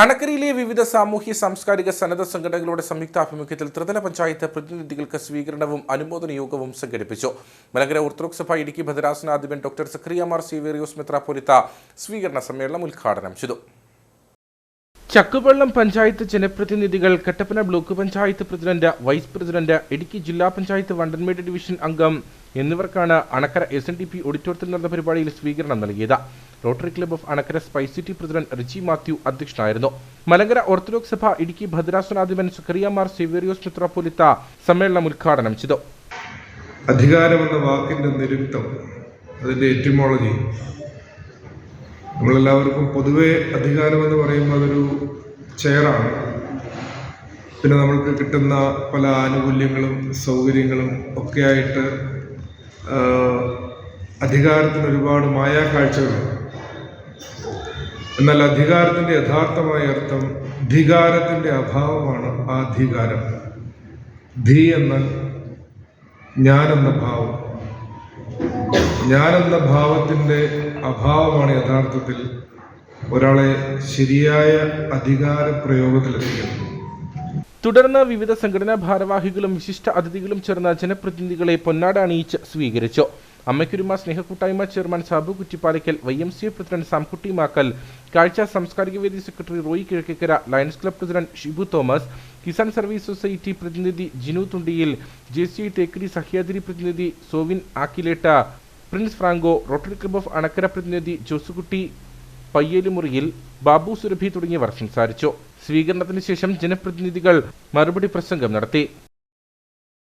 അണക്കരയിലെ വിവിധ സാമൂഹ്യ സാംസ്കാരിക സന്നദ്ധ സംഘടനകളുടെ സംയുക്താഭിമുഖ്യത്തിൽ ത്രിതല പഞ്ചായത്ത് പ്രതിനിധികൾക്ക് സ്വീകരണവും അനുമോദന യോഗവും സംഘടിപ്പിച്ചു. മലങ്കര ഓർത്തഡോക്സ് സഭ ഇടുക്കി ഭദ്രാസനാധിപൻ ഡോക്ടർ സക്രിയമാർ സീവേറിയോസ് മെത്രാപൊലിത്ത സ്വീകരണ സമ്മേളനം ഉദ്ഘാടനം ചെയ്തു. ചക്കുവെള്ളം പഞ്ചായത്ത് ജനപ്രതിനിധികൾ Kattappana block panchayat president vice president Idukki ജില്ലാ പഞ്ചായത്ത് വണ്ടൻമേട് ഡിവിഷൻ അംഗം എന്നിവർക്കാണ് Anakkara S N D P ഓഡിറ്റോറിയത്തിൽ നടന്ന പരിപാടിയിൽ സ്വീകരണം നൽകിയത്. Rotary club of Anakkara spice city president Riji Mathew അധ്യക്ഷനായിരുന്നു. മലങ്കര ഓർത്തഡോക്സ് സഭ ഇടുക്കി ഭദ്രാസനാധിപൻ സുക്രിയമാർ സെവേറിയോസ് മെത്രാപ്പൊലിത്ത സമ്മേളനം ഉദ്ഘാടനം ചെയ്തു. അധികാരമെന്ന വാക്കിന്റെ നിരുക്തം അതിന്റെ എറ്റിമോളജി നമ്മളെല്ലാവർക്കും പൊതുവെ അധികാരമെന്ന് പറയുമ്പോൾ അതൊരു ചെയറാണ് പിന്നെ നമ്മൾക്ക് കിട്ടുന്ന പല ആനുകൂല്യങ്ങളും സൗകര്യങ്ങളും ഒക്കെയായിട്ട് അധികാരത്തിന് ഒരുപാട് മായാക്കാഴ്ചകളുണ്ട്. എന്നാൽ അധികാരത്തിന്റെ യഥാർത്ഥമായ അർത്ഥം ധികാരത്തിന്റെ അഭാവമാണ് ആ അധികാരം ധി എന്നാൽ ഞാനെന്ന ഭാവം. ഞാനെന്ന ഭാവത്തിന്റെ അഭാവമാണ് യഥാർത്ഥത്തിൽ ഒരാളെ ശരിയായ അധികാര പ്രയോഗത്തിലെത്തിക്കുന്നത്. തുടർന്ന് വിവിധ സംഘടനാ ഭാരവാഹികളും വിശിഷ്ട അതിഥികളും ചേർന്ന ജനപ്രതിനിധികളെ പൊന്നാട അണിയിച്ച് സ്വീകരിച്ചു. അമ്മയ്ക്കുരുമ സ്നേഹക്കൂട്ടായ്മ chairman Sabu Kuttipalackal Y M C A president Samkutty Makkal കാഴ്ച സാംസ്കാരിക വേദി secretary Roy Kizhakkekara lions club president Shibu Thomas Kisan service society പ്രതിനിധി Jinu Thundiyil J C I Thekkady Sahyadri പ്രതിനിധി Sovin ആക്കിലേട്ട Prince Franco rotary club of Anakkara പ്രതിനിധി ജോസുകുട്ടി പയ്യേലിമുറിയിൽ ബാബു സുരഭി തുടങ്ങിയവർ സംസാരിച്ചു. സ്വീകരണത്തിന് ശേഷം ജനപ്രതിനിധികൾ മറുപടി പ്രസംഗം നടത്തി.